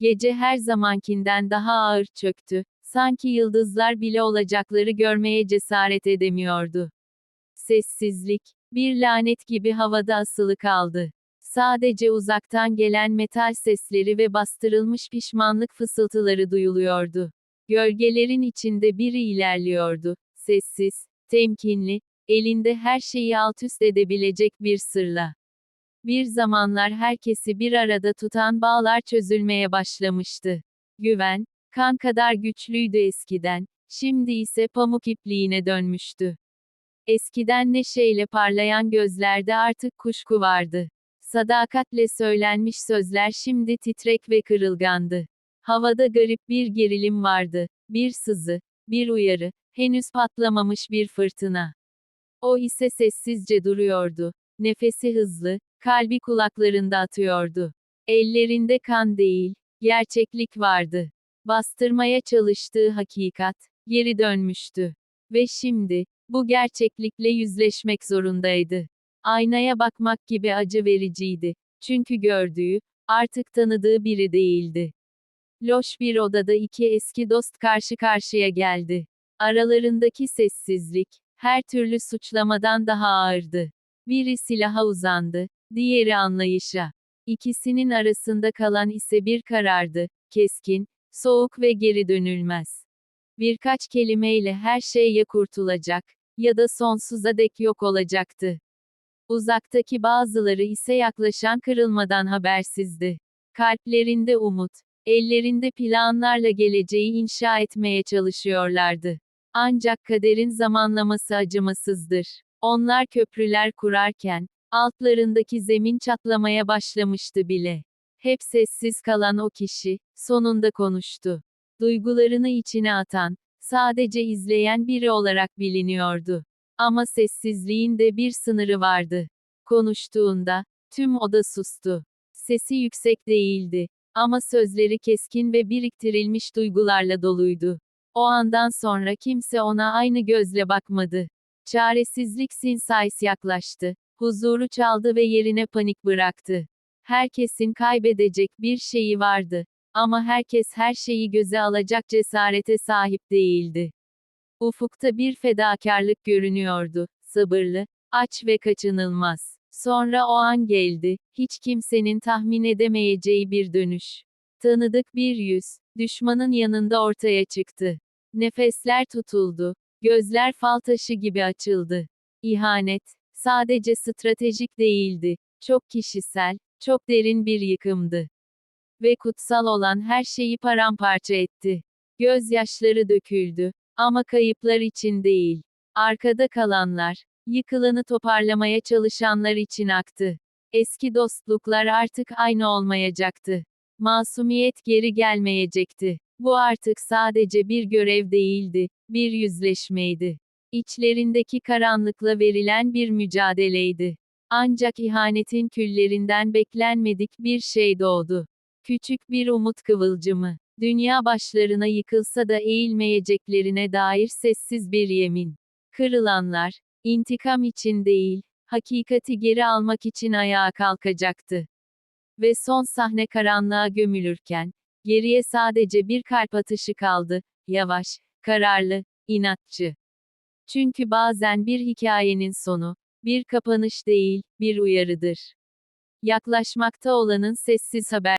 Gece her zamankinden daha ağır çöktü. Sanki yıldızlar bile olacakları görmeye cesaret edemiyordu. Sessizlik, bir lanet gibi havada asılı kaldı. Sadece uzaktan gelen metal sesleri ve bastırılmış pişmanlık fısıltıları duyuluyordu. Gölgelerin içinde biri ilerliyordu. Sessiz, temkinli, elinde her şeyi alt üst edebilecek bir sırla. Bir zamanlar herkesi bir arada tutan bağlar çözülmeye başlamıştı. Güven, kan kadar güçlüydü eskiden, şimdi ise pamuk ipliğine dönmüştü. Eskiden neşeyle parlayan gözlerde artık kuşku vardı. Sadakatle söylenmiş sözler şimdi titrek ve kırılgandı. Havada garip bir gerilim vardı, bir sızı, bir uyarı, henüz patlamamış bir fırtına. O ise sessizce duruyordu. Nefesi hızlı, kalbi kulaklarında atıyordu. Ellerinde kan değil, gerçeklik vardı. Bastırmaya çalıştığı hakikat, geri dönmüştü. Ve şimdi, bu gerçeklikle yüzleşmek zorundaydı. Aynaya bakmak gibi acı vericiydi. Çünkü gördüğü, artık tanıdığı biri değildi. Loş bir odada iki eski dost karşı karşıya geldi. Aralarındaki sessizlik, her türlü suçlamadan daha ağırdı. Biri silaha uzandı, diğeri anlayışa. İkisinin arasında kalan ise bir karardı, keskin, soğuk ve geri dönülmez. Birkaç kelimeyle her şey ya kurtulacak, ya da sonsuza dek yok olacaktı. Uzaktaki bazıları ise yaklaşan kırılmadan habersizdi. Kalplerinde umut, ellerinde planlarla geleceği inşa etmeye çalışıyorlardı. Ancak kaderin zamanlaması acımasızdır. Onlar köprüler kurarken, altlarındaki zemin çatlamaya başlamıştı bile. Hep sessiz kalan o kişi, sonunda konuştu. Duygularını içine atan, sadece izleyen biri olarak biliniyordu. Ama sessizliğin de bir sınırı vardı. Konuştuğunda, tüm oda sustu. Sesi yüksek değildi. Ama sözleri keskin ve biriktirilmiş duygularla doluydu. O andan sonra kimse ona aynı gözle bakmadı. Çaresizlik sinsayis yaklaştı. Huzuru çaldı ve yerine panik bıraktı. Herkesin kaybedecek bir şeyi vardı. Ama herkes her şeyi göze alacak cesarete sahip değildi. Ufukta bir fedakarlık görünüyordu. Sabırlı, aç ve kaçınılmaz. Sonra o an geldi, hiç kimsenin tahmin edemeyeceği bir dönüş. Tanıdık bir yüz, düşmanın yanında ortaya çıktı. Nefesler tutuldu, gözler fal taşı gibi açıldı. İhanet, sadece stratejik değildi, çok kişisel, çok derin bir yıkımdı. Ve kutsal olan her şeyi paramparça etti. Gözyaşları döküldü, ama kayıplar için değil. Arkada kalanlar, yıkılanı toparlamaya çalışanlar için aktı. Eski dostluklar artık aynı olmayacaktı. Masumiyet geri gelmeyecekti. Bu artık sadece bir görev değildi, bir yüzleşmeydi. İçlerindeki karanlıkla verilen bir mücadeleydi. Ancak ihanetin küllerinden beklenmedik bir şey doğdu. Küçük bir umut kıvılcımı. Dünya başlarına yıkılsa da eğilmeyeceklerine dair sessiz bir yemin. Kırılanlar, intikam için değil, hakikati geri almak için ayağa kalkacaktı. Ve son sahne karanlığa gömülürken, geriye sadece bir kalp atışı kaldı, yavaş, kararlı, inatçı. Çünkü bazen bir hikayenin sonu, bir kapanış değil, bir uyarıdır. Yaklaşmakta olanın sessiz haber